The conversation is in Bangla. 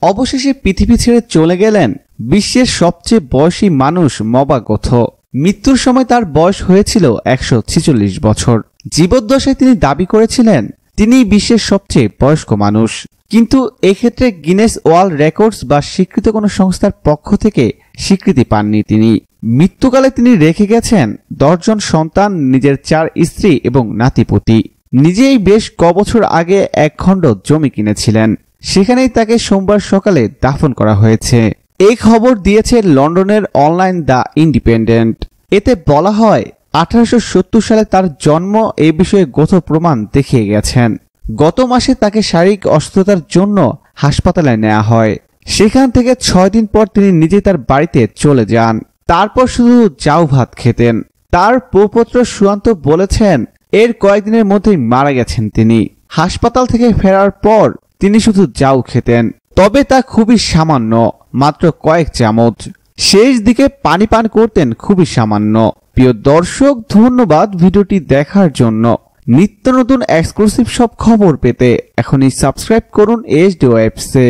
অবশেষে পৃথিবী ছেড়ে চলে গেলেন বিশ্বের সবচেয়ে বয়সী মানুষ মবাগথ মৃত্যুর সময় তার বয়স হয়েছিল একশো বছর। জীবদ্দশায় তিনি দাবি করেছিলেন তিনি বিশ্বের সবচেয়ে বয়স্ক মানুষ। কিন্তু এক্ষেত্রে গিনেস ওয়ার্ল্ড রেকর্ডস বা স্বীকৃত কোনো সংস্থার পক্ষ থেকে স্বীকৃতি পাননি তিনি। মৃত্যুকালে তিনি রেখে গেছেন দশজন সন্তান, নিজের চার স্ত্রী এবং নাতিপতি। নিজেই বেশ কবছর আগে এক খণ্ড জমি কিনেছিলেন। সেখানেই তাকে সোমবার সকালে দাফন করা হয়েছে। এই খবর দিয়েছে লন্ডনের অনলাইন দ্য ইন্ডিপেন্ডেন্ট। এতে বলা হয়, আঠারোশ সত্তর সালে তার জন্ম এ বিষয়ে গত প্রমাণ দেখিয়ে গেছেন। গত মাসে তাকে শারীরিক অসুস্থতার জন্য হাসপাতালে নেওয়া হয়। সেখান থেকে ছয় দিন পর তিনি নিজে তার বাড়িতে চলে যান। তারপর শুধু চাউ ভাত খেতেন। তার প্রপত্র সুয়ান্ত বলেছেন, এর কয়েকদিনের মধ্যেই মারা গেছেন তিনি। হাসপাতাল থেকে ফেরার পর তিনি শুধু যাও খেতেন, তবে তা খুবই সামান্য, মাত্র কয়েক চামচ। শেষ দিকে পানি পান করতেন খুবই সামান্য। প্রিয় দর্শক, ধন্যবাদ ভিডিওটি দেখার জন্য। নিত্য নতুন এক্সক্লুসিভ সব খবর পেতে এখনই সাবস্ক্রাইব করুন এইচ ডি ওয়েবসে